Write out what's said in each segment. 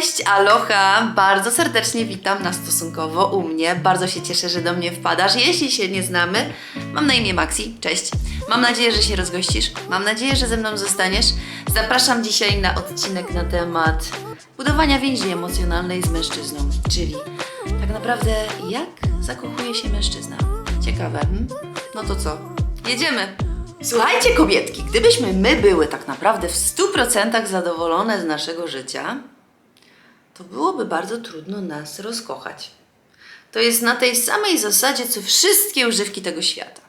Cześć, aloha! Bardzo serdecznie witam na stosunkowo u mnie. Bardzo się cieszę, że do mnie wpadasz. Jeśli się nie znamy, mam na imię Maxi. Cześć. Mam nadzieję, że się rozgościsz. Mam nadzieję, że ze mną zostaniesz. Zapraszam dzisiaj na odcinek na temat budowania więzi emocjonalnej z mężczyzną. Czyli tak naprawdę jak zakochuje się mężczyzna. Ciekawe, hmm? No to co? Jedziemy! Słuchajcie, kobietki, gdybyśmy my były tak naprawdę w 100% zadowolone z naszego życia, to byłoby bardzo trudno nas rozkochać. To jest na tej samej zasadzie, co wszystkie używki tego świata.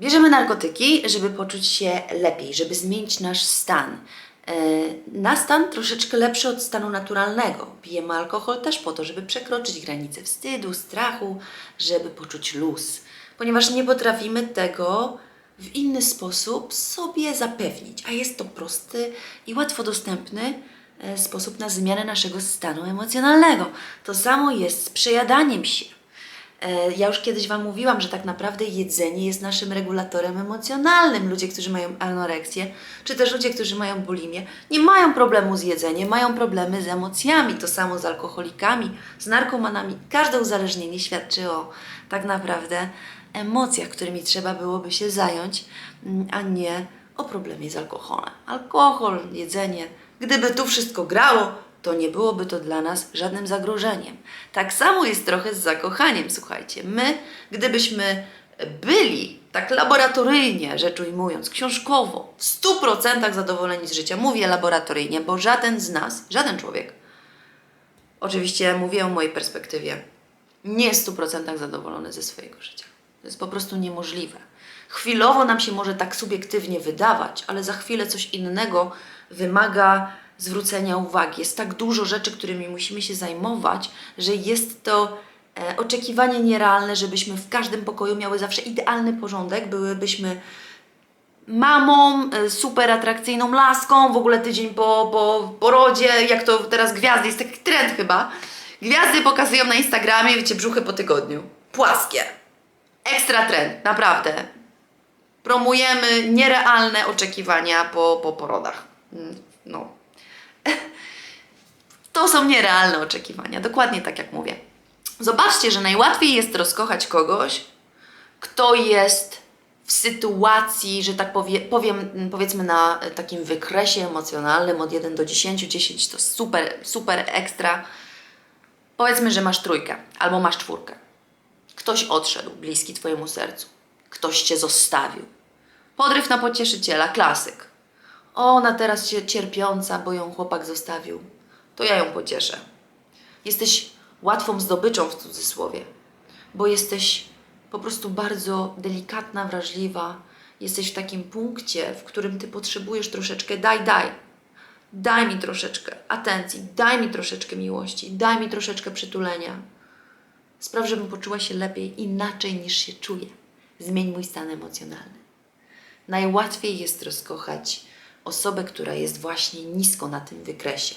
Bierzemy narkotyki, żeby poczuć się lepiej, żeby zmienić nasz stan. E, Na stan troszeczkę lepszy od stanu naturalnego. Pijemy alkohol też po to, żeby przekroczyć granice wstydu, strachu, żeby poczuć luz, ponieważ nie potrafimy tego w inny sposób sobie zapewnić, a jest to prosty i łatwo dostępny sposób na zmianę naszego stanu emocjonalnego. To samo jest z przejadaniem się. E, Ja już kiedyś Wam mówiłam, że tak naprawdę jedzenie jest naszym regulatorem emocjonalnym. Ludzie, którzy mają anoreksję, czy też ludzie, którzy mają bulimię, nie mają problemu z jedzeniem, mają problemy z emocjami. To samo z alkoholikami, z narkomanami. Każde uzależnienie świadczy o tak naprawdę emocjach, którymi trzeba byłoby się zająć, mm, a nie o problemie z alkoholem. Alkohol, jedzenie, gdyby tu wszystko grało, to nie byłoby to dla nas żadnym zagrożeniem. Tak samo jest trochę z zakochaniem, słuchajcie. My, gdybyśmy byli tak laboratoryjnie, rzecz ujmując, książkowo, w 100% zadowoleni z życia, mówię laboratoryjnie, bo żaden z nas, żaden człowiek, oczywiście mówię o mojej perspektywie, nie jest w 100% zadowolony ze swojego życia. To jest po prostu niemożliwe. Chwilowo nam się może tak subiektywnie wydawać, ale za chwilę coś innego wymaga zwrócenia uwagi. Jest tak dużo rzeczy, którymi musimy się zajmować, że jest to e, oczekiwanie nierealne, żebyśmy w każdym pokoju miały zawsze idealny porządek, byłybyśmy mamą, e, super atrakcyjną laską, w ogóle tydzień po, po porodzie, jak to teraz gwiazdy, jest taki trend chyba. Gwiazdy pokazują na Instagramie, wiecie, brzuchy po tygodniu. Płaskie. Ekstra trend, naprawdę. Promujemy nierealne oczekiwania po, po porodach. Mm, No. To są nierealne oczekiwania, dokładnie tak jak mówię. Zobaczcie, że najłatwiej jest rozkochać kogoś, kto jest w sytuacji, że tak powie, powiem, mm, powiedzmy na takim wykresie emocjonalnym od 1 do 10, 10 to super, super ekstra. Powiedzmy, że masz trójkę albo masz czwórkę. Ktoś odszedł, bliski Twojemu sercu. Ktoś Cię zostawił. Podryw na pocieszyciela, klasyk. Ona teraz się cierpiąca, bo ją chłopak zostawił. To ja ją pocieszę. Jesteś łatwą zdobyczą w cudzysłowie, bo jesteś po prostu bardzo delikatna, wrażliwa. Jesteś w takim punkcie, w którym ty potrzebujesz troszeczkę daj, daj. Daj mi troszeczkę atencji, daj mi troszeczkę miłości, daj mi troszeczkę przytulenia. Spraw, żebym poczuła się lepiej, inaczej niż się czuję. Zmień mój stan emocjonalny. Najłatwiej jest rozkochać osobę, która jest właśnie nisko na tym wykresie.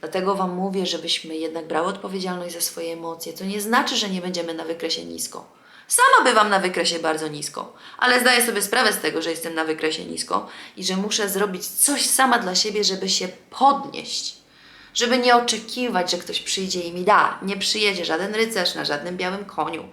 Dlatego Wam mówię, żebyśmy jednak brały odpowiedzialność za swoje emocje. To nie znaczy, że nie będziemy na wykresie nisko. Sama bywam na wykresie bardzo nisko, ale zdaję sobie sprawę z tego, że jestem na wykresie nisko i że muszę zrobić coś sama dla siebie, żeby się podnieść. Żeby nie oczekiwać, że ktoś przyjdzie i mi da. Nie przyjedzie żaden rycerz na żadnym białym koniu.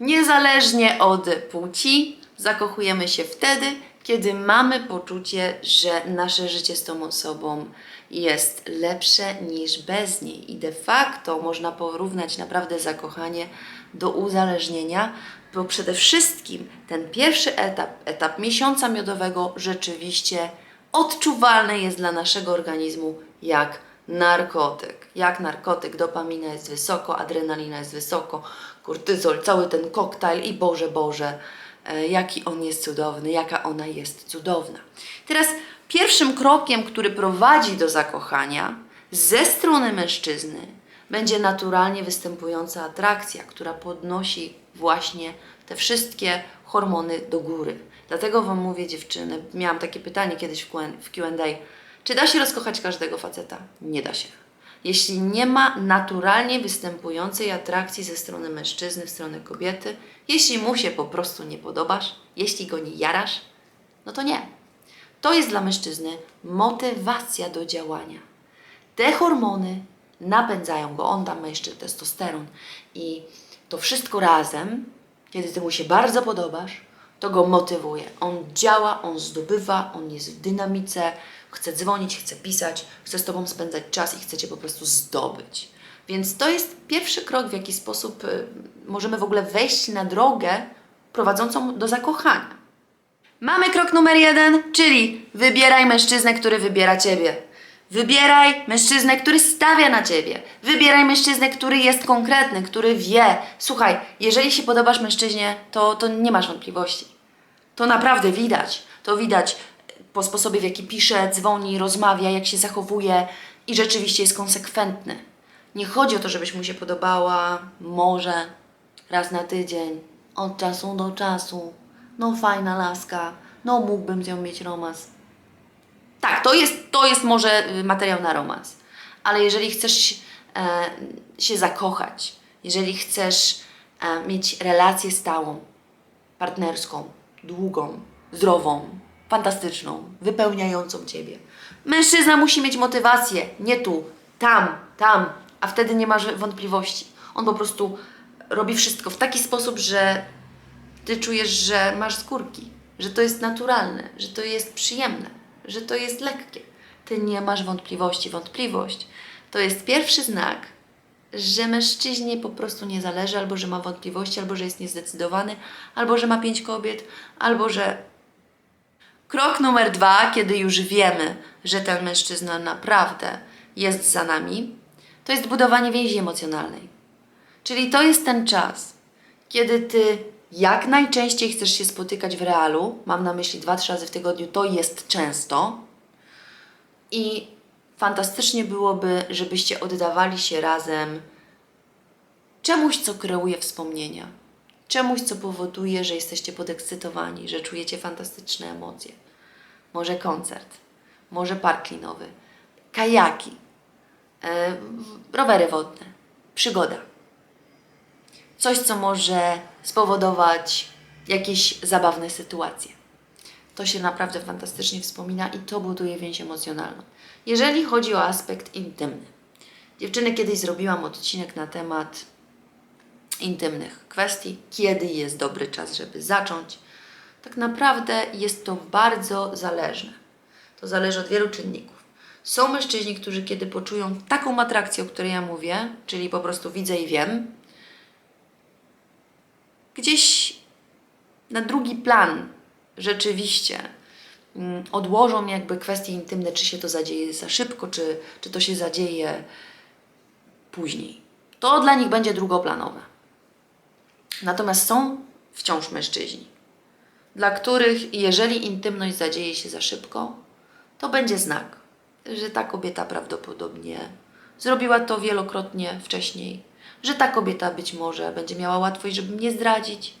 Niezależnie od płci, zakochujemy się wtedy, kiedy mamy poczucie, że nasze życie z tą osobą jest lepsze niż bez niej. I de facto można porównać naprawdę zakochanie do uzależnienia, bo przede wszystkim ten pierwszy etap, etap miesiąca miodowego, rzeczywiście odczuwalny jest dla naszego organizmu jak narkotyk. Jak narkotyk, dopamina jest wysoko, adrenalina jest wysoko, kortyzol, cały ten koktajl i Boże, Boże, jaki on jest cudowny, jaka ona jest cudowna. Teraz pierwszym krokiem, który prowadzi do zakochania ze strony mężczyzny, będzie naturalnie występująca atrakcja, która podnosi właśnie te wszystkie hormony do góry. Dlatego Wam mówię, dziewczyny, miałam takie pytanie kiedyś w QA, czy da się rozkochać każdego faceta? Nie da się. Jeśli nie ma naturalnie występującej atrakcji ze strony mężczyzny w stronę kobiety, jeśli mu się po prostu nie podobasz, jeśli go nie jarasz, no to nie. To jest dla mężczyzny motywacja do działania. te hormony napędzają go, on tam ma jeszcze testosteron i to wszystko razem, kiedy ty mu się bardzo podobasz, to go motywuje. On działa, on zdobywa, on jest w dynamice, chce dzwonić, chce pisać, chce z tobą spędzać czas i chce cię po prostu zdobyć. Więc to jest pierwszy krok, w jaki sposób y, możemy w ogóle wejść na drogę prowadzącą do zakochania. Mamy krok numer jeden, czyli wybieraj mężczyznę, który wybiera ciebie. Wybieraj mężczyznę, który stawia na ciebie. Wybieraj mężczyznę, który jest konkretny, który wie. Słuchaj, jeżeli się podobasz mężczyźnie, to, to nie masz wątpliwości. To naprawdę widać. To widać po sposobie, w jaki pisze, dzwoni, rozmawia, jak się zachowuje i rzeczywiście jest konsekwentny. Nie chodzi o to, żebyś mu się podobała, może raz na tydzień, od czasu do czasu. No fajna laska, no mógłbym z nią mieć romans. Tak, to jest, to jest może y, materiał na romans. Ale jeżeli chcesz e, się zakochać, jeżeli chcesz e, mieć relację stałą, partnerską, długą, zdrową, fantastyczną, wypełniającą Ciebie. Mężczyzna musi mieć motywację, nie tu, tam, tam, a wtedy nie masz wątpliwości. On po prostu robi wszystko w taki sposób, że Ty czujesz, że masz skórki, że to jest naturalne, że to jest przyjemne, że to jest lekkie. Ty nie masz wątpliwości. Wątpliwość to jest pierwszy znak, że mężczyźnie po prostu nie zależy, albo że ma wątpliwości, albo że jest niezdecydowany, albo że ma pięć kobiet, albo że. Krok numer dwa, kiedy już wiemy, że ten mężczyzna naprawdę jest za nami, to jest budowanie więzi emocjonalnej. Czyli to jest ten czas, kiedy ty jak najczęściej chcesz się spotykać w realu, mam na myśli dwa, trzy razy w tygodniu, to jest często. I fantastycznie byłoby, żebyście oddawali się razem czemuś, co kreuje wspomnienia. Czemuś, co powoduje, że jesteście podekscytowani, że czujecie fantastyczne emocje. Może koncert, może park linowy, kajaki, e, rowery wodne, przygoda. Coś, co może spowodować jakieś zabawne sytuacje. To się naprawdę fantastycznie wspomina i to buduje więź emocjonalną. Jeżeli chodzi o aspekt intymny, dziewczyny kiedyś zrobiłam odcinek na temat intymnych kwestii, kiedy jest dobry czas, żeby zacząć. Tak naprawdę jest to bardzo zależne. To zależy od wielu czynników. Są mężczyźni, którzy kiedy poczują taką atrakcję, o której ja mówię, czyli po prostu widzę i wiem, gdzieś na drugi plan rzeczywiście mm, odłożą jakby kwestie intymne, czy się to zadzieje za szybko, czy, czy to się zadzieje później. To dla nich będzie drugoplanowe. Natomiast są wciąż mężczyźni, dla których jeżeli intymność zadzieje się za szybko, to będzie znak, że ta kobieta prawdopodobnie zrobiła to wielokrotnie wcześniej, że ta kobieta być może będzie miała łatwość, żeby mnie zdradzić,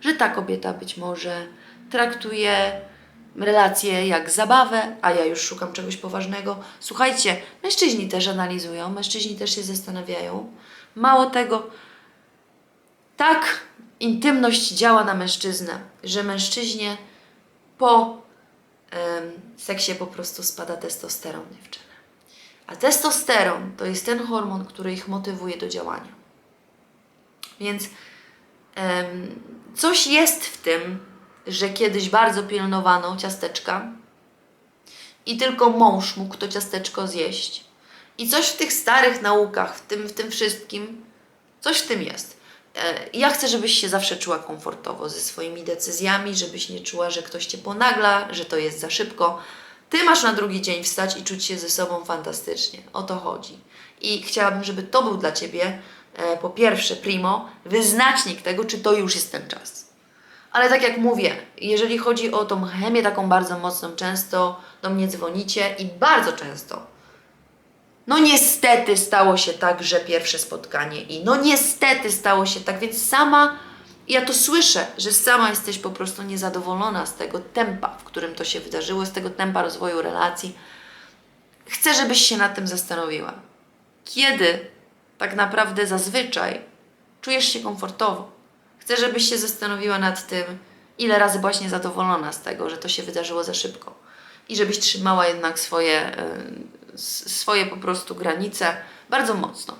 że ta kobieta być może traktuje relacje jak zabawę, a ja już szukam czegoś poważnego. Słuchajcie, mężczyźni też analizują, mężczyźni też się zastanawiają. Mało tego, tak intymność działa na mężczyznę, że mężczyźnie po seksie po prostu spada testosteron dziewczyny. A testosteron to jest ten hormon, który ich motywuje do działania. Więc coś jest w tym, że kiedyś bardzo pilnowano ciasteczka i tylko mąż mógł to ciasteczko zjeść. I coś w tych starych naukach, w tym, w tym wszystkim, coś w tym jest. E, Ja chcę, żebyś się zawsze czuła komfortowo ze swoimi decyzjami, żebyś nie czuła, że ktoś cię ponagla, że to jest za szybko. Ty masz na drugi dzień wstać i czuć się ze sobą fantastycznie. O to chodzi. I chciałabym, żeby to był dla ciebie e, po pierwsze, primo, wyznacznik tego, czy to już jest ten czas. Ale tak jak mówię, jeżeli chodzi o tą chemię taką bardzo mocną, często do mnie dzwonicie i bardzo często no niestety stało się tak, że pierwsze spotkanie i no niestety stało się tak, więc sama, ja to słyszę, że sama jesteś po prostu niezadowolona z tego tempa, w którym to się wydarzyło, z tego tempa rozwoju relacji. Chcę, żebyś się nad tym zastanowiła. Kiedy tak naprawdę zazwyczaj czujesz się komfortowo? Chcę, żebyś się zastanowiła nad tym, ile razy byłaś niezadowolona z tego, że to się wydarzyło za szybko. I żebyś trzymała jednak swoje, swoje po prostu granice bardzo mocno.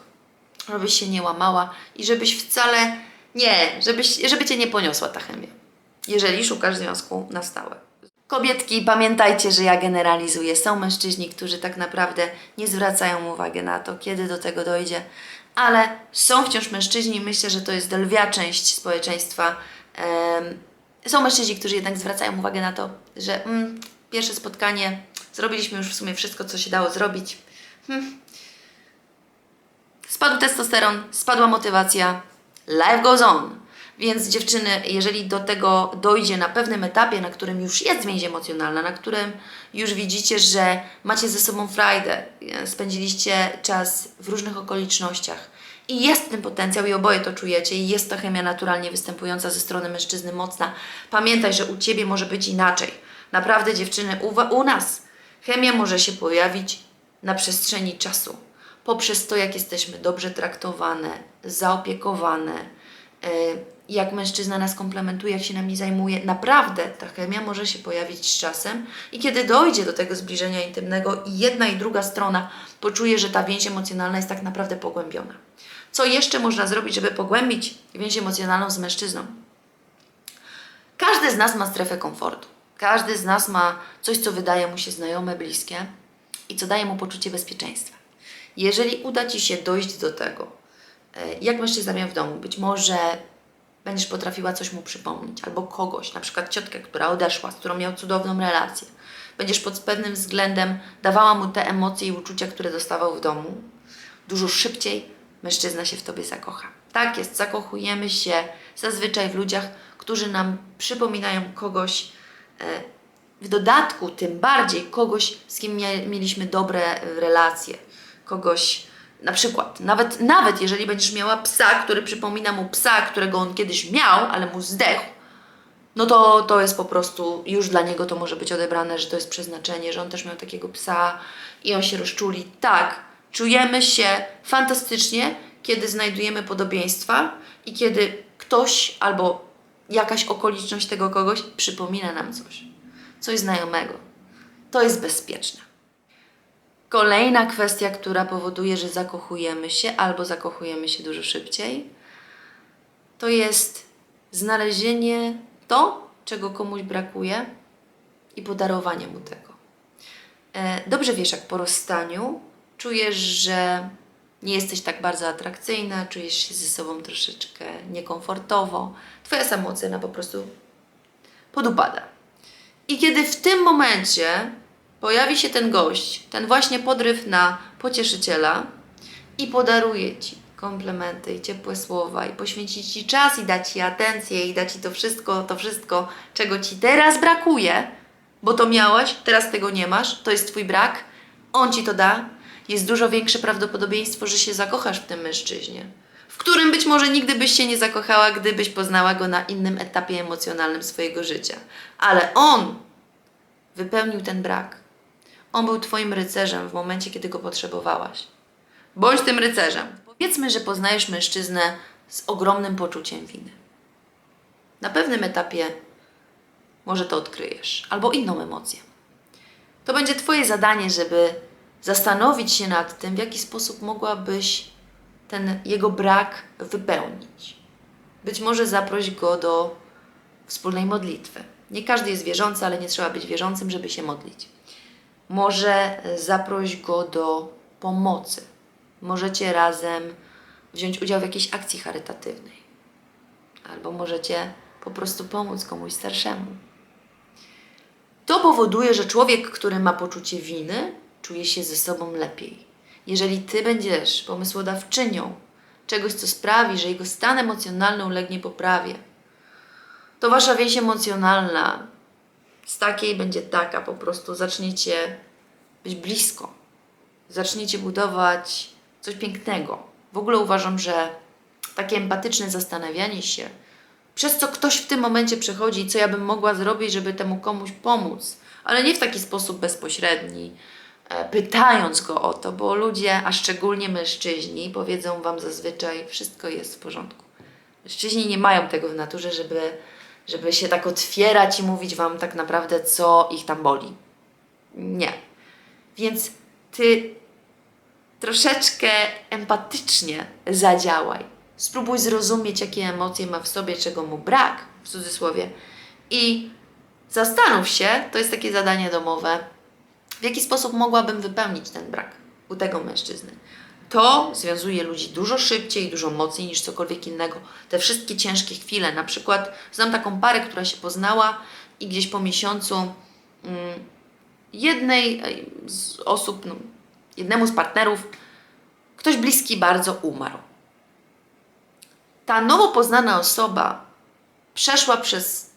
Żebyś się nie łamała i żebyś wcale nie, żebyś, żeby cię nie poniosła ta chemia. Jeżeli szukasz związku na stałe. Kobietki, pamiętajcie, że ja generalizuję. Są mężczyźni, którzy tak naprawdę nie zwracają uwagi na to, kiedy do tego dojdzie, ale są wciąż mężczyźni, myślę, że to jest lwia część społeczeństwa. Są mężczyźni, którzy jednak zwracają uwagę na to, że mm, pierwsze spotkanie, zrobiliśmy już w sumie wszystko, co się dało zrobić. Hmm. Spadł testosteron, spadła motywacja, life goes on. Więc dziewczyny, jeżeli do tego dojdzie na pewnym etapie, na którym już jest więź emocjonalna, na którym już widzicie, że macie ze sobą frajdę, e, spędziliście czas w różnych okolicznościach i jest ten potencjał i oboje to czujecie i jest ta chemia naturalnie występująca ze strony mężczyzny mocna, pamiętaj, że u Ciebie może być inaczej. Naprawdę dziewczyny, u, u nas chemia może się pojawić na przestrzeni czasu poprzez to, jak jesteśmy dobrze traktowane, zaopiekowane, e, jak mężczyzna nas komplementuje, jak się nami zajmuje. Naprawdę ta chemia może się pojawić z czasem i kiedy dojdzie do tego zbliżenia intymnego i jedna i druga strona poczuje, że ta więź emocjonalna jest tak naprawdę pogłębiona. Co jeszcze można zrobić, żeby pogłębić więź emocjonalną z mężczyzną? Każdy z nas ma strefę komfortu. Każdy z nas ma coś, co wydaje mu się znajome, bliskie i co daje mu poczucie bezpieczeństwa. Jeżeli uda Ci się dojść do tego, e, jak mężczyzna miał w domu, być może będziesz potrafiła coś mu przypomnieć, albo kogoś, na przykład ciotkę, która odeszła, z którą miał cudowną relację. Będziesz pod pewnym względem dawała mu te emocje i uczucia, które dostawał w domu. Dużo szybciej mężczyzna się w tobie zakocha. Tak jest, zakochujemy się zazwyczaj w ludziach, którzy nam przypominają kogoś, w dodatku tym bardziej kogoś, z kim mieliśmy dobre e, relacje, kogoś, na przykład, nawet, nawet jeżeli będziesz miała psa, który przypomina mu psa, którego on kiedyś miał, ale mu zdechł, no to, to jest po prostu, już dla niego to może być odebrane, że to jest przeznaczenie, że on też miał takiego psa i on się rozczuli. Tak, czujemy się fantastycznie, kiedy znajdujemy podobieństwa i kiedy ktoś albo jakaś okoliczność tego kogoś przypomina nam coś, coś znajomego. To jest bezpieczne. Kolejna kwestia, która powoduje, że zakochujemy się albo zakochujemy się dużo szybciej, to jest znalezienie to, czego komuś brakuje i podarowanie mu tego. E, Dobrze wiesz, jak po rozstaniu czujesz, że nie jesteś tak bardzo atrakcyjna, czujesz się ze sobą troszeczkę niekomfortowo, twoja samoocena po prostu podupada. I kiedy w tym momencie pojawi się ten gość, ten właśnie podryw na pocieszyciela i podaruje ci komplementy i ciepłe słowa i poświęci ci czas i da ci atencję i da ci to wszystko, to wszystko, czego ci teraz brakuje, bo to miałaś, teraz tego nie masz, to jest twój brak, on ci to da, jest dużo większe prawdopodobieństwo, że się zakochasz w tym mężczyźnie, w którym być może nigdy byś się nie zakochała, gdybyś poznała go na innym etapie emocjonalnym swojego życia. Ale on wypełnił ten brak. On był Twoim rycerzem w momencie, kiedy go potrzebowałaś. Bądź tym rycerzem. Powiedzmy, że poznajesz mężczyznę z ogromnym poczuciem winy. Na pewnym etapie może to odkryjesz, albo inną emocję. To będzie Twoje zadanie, żeby zastanowić się nad tym, w jaki sposób mogłabyś ten jego brak wypełnić. Być może zaproś go do wspólnej modlitwy. Nie każdy jest wierzący, ale nie trzeba być wierzącym, żeby się modlić. Może zaproś go do pomocy. Możecie razem wziąć udział w jakiejś akcji charytatywnej. Albo możecie po prostu pomóc komuś starszemu. To powoduje, że człowiek, który ma poczucie winy, czuje się ze sobą lepiej. Jeżeli ty będziesz pomysłodawczynią czegoś, co sprawi, że jego stan emocjonalny ulegnie poprawie, to wasza więź emocjonalna z takiej będzie taka, po prostu zaczniecie być blisko. Zaczniecie budować coś pięknego. W ogóle uważam, że takie empatyczne zastanawianie się, przez co ktoś w tym momencie przechodzi, co ja bym mogła zrobić, żeby temu komuś pomóc, ale nie w taki sposób bezpośredni, pytając go o to, bo ludzie, a szczególnie mężczyźni, powiedzą wam zazwyczaj, wszystko jest w porządku. Mężczyźni nie mają tego w naturze, żeby, żeby się tak otwierać i mówić wam tak naprawdę, co ich tam boli. Nie. Więc ty troszeczkę empatycznie zadziałaj. Spróbuj zrozumieć, jakie emocje ma w sobie, czego mu brak, w cudzysłowie. I zastanów się, to jest takie zadanie domowe, w jaki sposób mogłabym wypełnić ten brak u tego mężczyzny. To związuje ludzi dużo szybciej, dużo mocniej niż cokolwiek innego. Te wszystkie ciężkie chwile, na przykład znam taką parę, która się poznała i gdzieś po miesiącu mm, jednej e, z osób, no, jednemu z partnerów, ktoś bliski bardzo umarł. Ta nowo poznana osoba przeszła przez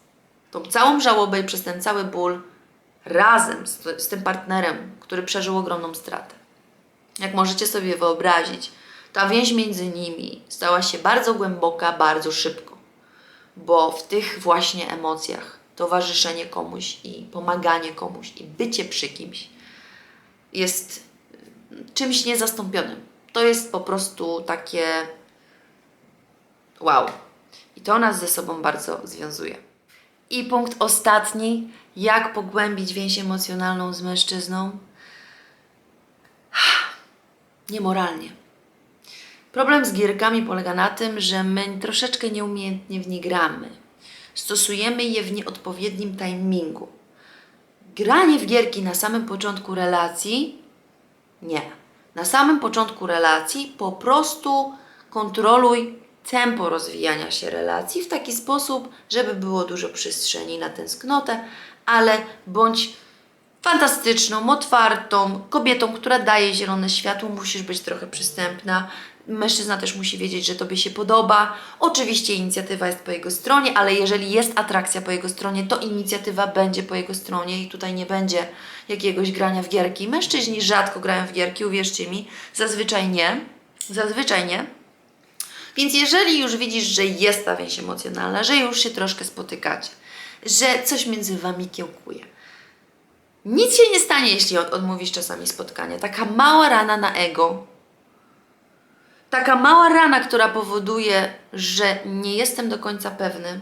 tą całą żałobę i przez ten cały ból razem z, z tym partnerem, który przeżył ogromną stratę. Jak możecie sobie wyobrazić, ta więź między nimi stała się bardzo głęboka, bardzo szybko, bo w tych właśnie emocjach towarzyszenie komuś i pomaganie komuś i bycie przy kimś jest czymś niezastąpionym. To jest po prostu takie wow. I to nas ze sobą bardzo związuje. I punkt ostatni, jak pogłębić więź emocjonalną z mężczyzną? Niemoralnie. Problem z gierkami polega na tym, że my troszeczkę nieumiejętnie w nie gramy. Stosujemy je w nieodpowiednim timingu. Granie w gierki na samym początku relacji nie. Na samym początku relacji po prostu kontroluj tempo rozwijania się relacji w taki sposób, żeby było dużo przestrzeni na tęsknotę, ale bądź fantastyczną, otwartą kobietą, która daje zielone światło, musisz być trochę przystępna. Mężczyzna też musi wiedzieć, że Tobie się podoba. Oczywiście inicjatywa jest po jego stronie, ale jeżeli jest atrakcja po jego stronie, to inicjatywa będzie po jego stronie i tutaj nie będzie jakiegoś grania w gierki. Mężczyźni rzadko grają w gierki, uwierzcie mi, zazwyczaj nie. Zazwyczaj nie. Więc jeżeli już widzisz, że jest ta więź emocjonalna, że już się troszkę spotykacie, że coś między Wami kiełkuje, nic się nie stanie, jeśli od, odmówisz czasami spotkania. Taka mała rana na ego, taka mała rana, która powoduje, że nie jestem do końca pewny,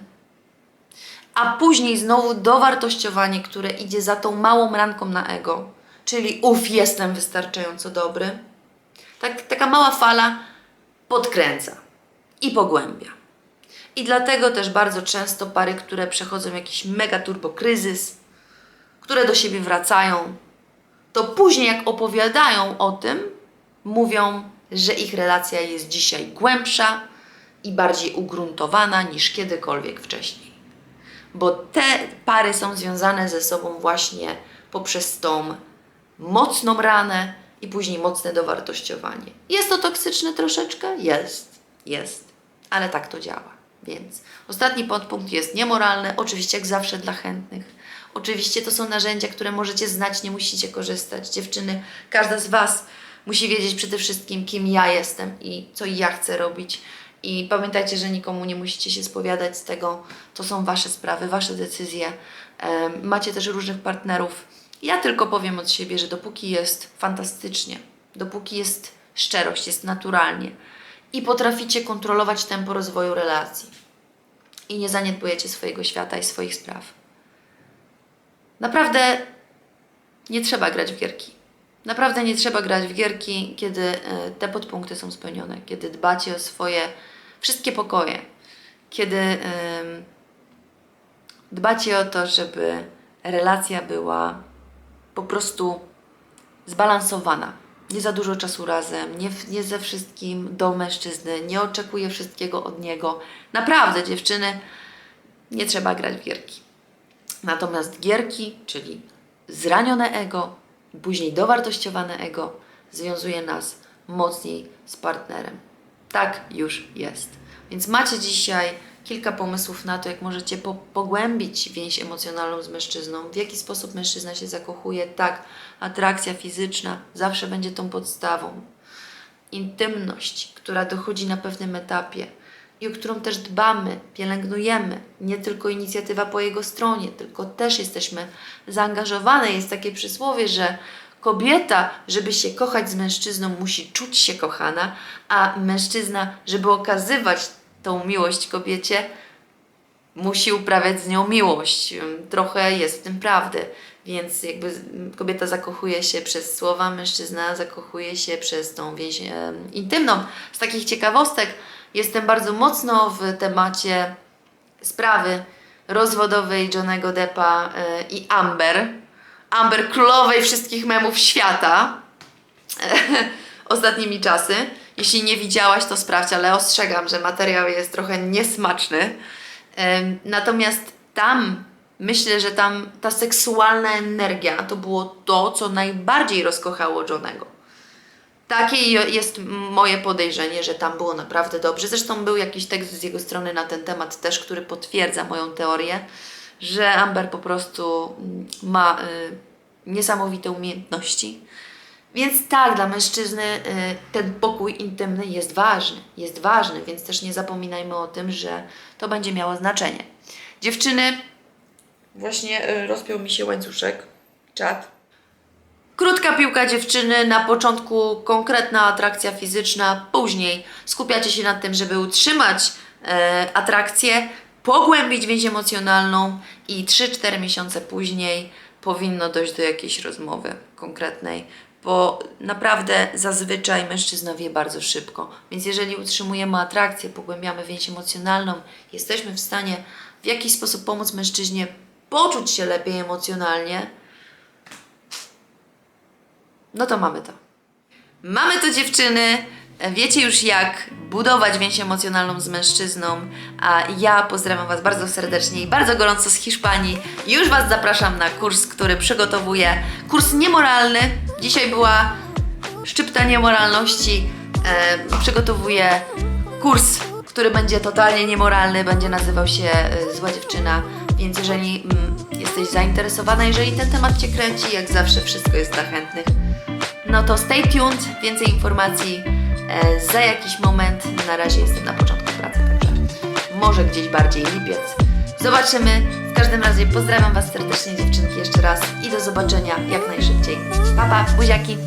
a później znowu dowartościowanie, które idzie za tą małą ranką na ego, czyli uf, jestem wystarczająco dobry. Tak, taka mała fala podkręca i pogłębia. I dlatego też bardzo często pary, które przechodzą jakiś mega turbo kryzys, które do siebie wracają, to później jak opowiadają o tym, mówią, że ich relacja jest dzisiaj głębsza i bardziej ugruntowana niż kiedykolwiek wcześniej. Bo te pary są związane ze sobą właśnie poprzez tą mocną ranę i później mocne dowartościowanie. Jest to toksyczne troszeczkę? Jest, jest, ale tak to działa. Więc ostatni podpunkt jest niemoralny, oczywiście jak zawsze dla chętnych. Oczywiście to są narzędzia, które możecie znać, nie musicie korzystać. Dziewczyny, każda z Was musi wiedzieć przede wszystkim, kim ja jestem i co ja chcę robić. I pamiętajcie, że nikomu nie musicie się spowiadać z tego. To są Wasze sprawy, Wasze decyzje. Macie też różnych partnerów. Ja tylko powiem od siebie, że dopóki jest fantastycznie, dopóki jest szczerość, jest naturalnie i potraficie kontrolować tempo rozwoju relacji i nie zaniedbujecie swojego świata i swoich spraw, Naprawdę nie trzeba grać w gierki. Naprawdę nie trzeba grać w gierki, kiedy e, te podpunkty są spełnione, kiedy dbacie o swoje wszystkie pokoje, kiedy dbacie o to, żeby relacja była po prostu zbalansowana. Nie za dużo czasu razem, nie, nie ze wszystkim do mężczyzny, nie oczekuję wszystkiego od niego. Naprawdę, dziewczyny, nie trzeba grać w gierki. Natomiast gierki, czyli zranione ego, później dowartościowane ego, związuje nas mocniej z partnerem. Tak już jest. Więc macie dzisiaj kilka pomysłów na to, jak możecie po pogłębić więź emocjonalną z mężczyzną, w jaki sposób mężczyzna się zakochuje. Tak, atrakcja fizyczna zawsze będzie tą podstawą. Intymność, która dochodzi na pewnym etapie i o którą też dbamy, pielęgnujemy. Nie tylko inicjatywa po jego stronie, tylko też jesteśmy zaangażowane. Jest takie przysłowie, że kobieta, żeby się kochać z mężczyzną, musi czuć się kochana, a mężczyzna, żeby okazywać tą miłość kobiecie, musi uprawiać z nią miłość. Trochę jest w tym prawdy. Więc jakby kobieta zakochuje się przez słowa, mężczyzna zakochuje się przez tą więź e, intymną. Z takich ciekawostek jestem bardzo mocno w temacie sprawy rozwodowej Johnego Deppa e, i Amber. Amber królowej wszystkich memów świata ostatnimi czasy. Jeśli nie widziałaś, to sprawdź, ale ostrzegam, że materiał jest trochę niesmaczny. Natomiast tam myślę, że tam ta seksualna energia to było to, co najbardziej rozkochało Johnego. Takie je- jest moje podejrzenie, że tam było naprawdę dobrze. Zresztą był jakiś tekst z jego strony na ten temat też, który potwierdza moją teorię, że Amber po prostu mm, ma y, niesamowite umiejętności. Więc tak, dla mężczyzny y, ten pokój intymny jest ważny. Jest ważny, więc też nie zapominajmy o tym, że to będzie miało znaczenie. Dziewczyny, właśnie y, rozpiął mi się łańcuszek, czat. Krótka piłka dziewczyny, na początku konkretna atrakcja fizyczna, później skupiacie się na tym, żeby utrzymać e, atrakcję, pogłębić więź emocjonalną i 3-4 miesiące później powinno dojść do jakiejś rozmowy konkretnej, bo naprawdę zazwyczaj mężczyzna wie bardzo szybko. Więc jeżeli utrzymujemy atrakcję, pogłębiamy więź emocjonalną, jesteśmy w stanie w jakiś sposób pomóc mężczyźnie poczuć się lepiej emocjonalnie, no to mamy to. Mamy to dziewczyny. Wiecie już jak budować więź emocjonalną z mężczyzną, a ja pozdrawiam Was bardzo serdecznie i bardzo gorąco z Hiszpanii. Już Was zapraszam na kurs, który przygotowuję. Kurs niemoralny. Dzisiaj była szczypta niemoralności. E, przygotowuję kurs, który będzie totalnie niemoralny, będzie nazywał się e, Zła Dziewczyna. Więc jeżeli mm, jesteś zainteresowana, jeżeli ten temat Cię kręci, jak zawsze wszystko jest dla chętnych, no to stay tuned, więcej informacji za jakiś moment. Na razie jestem na początku pracy, także może gdzieś bardziej lipiec. Zobaczymy. W każdym razie pozdrawiam Was serdecznie dziewczynki jeszcze raz i do zobaczenia jak najszybciej. Pa, pa, buziaki!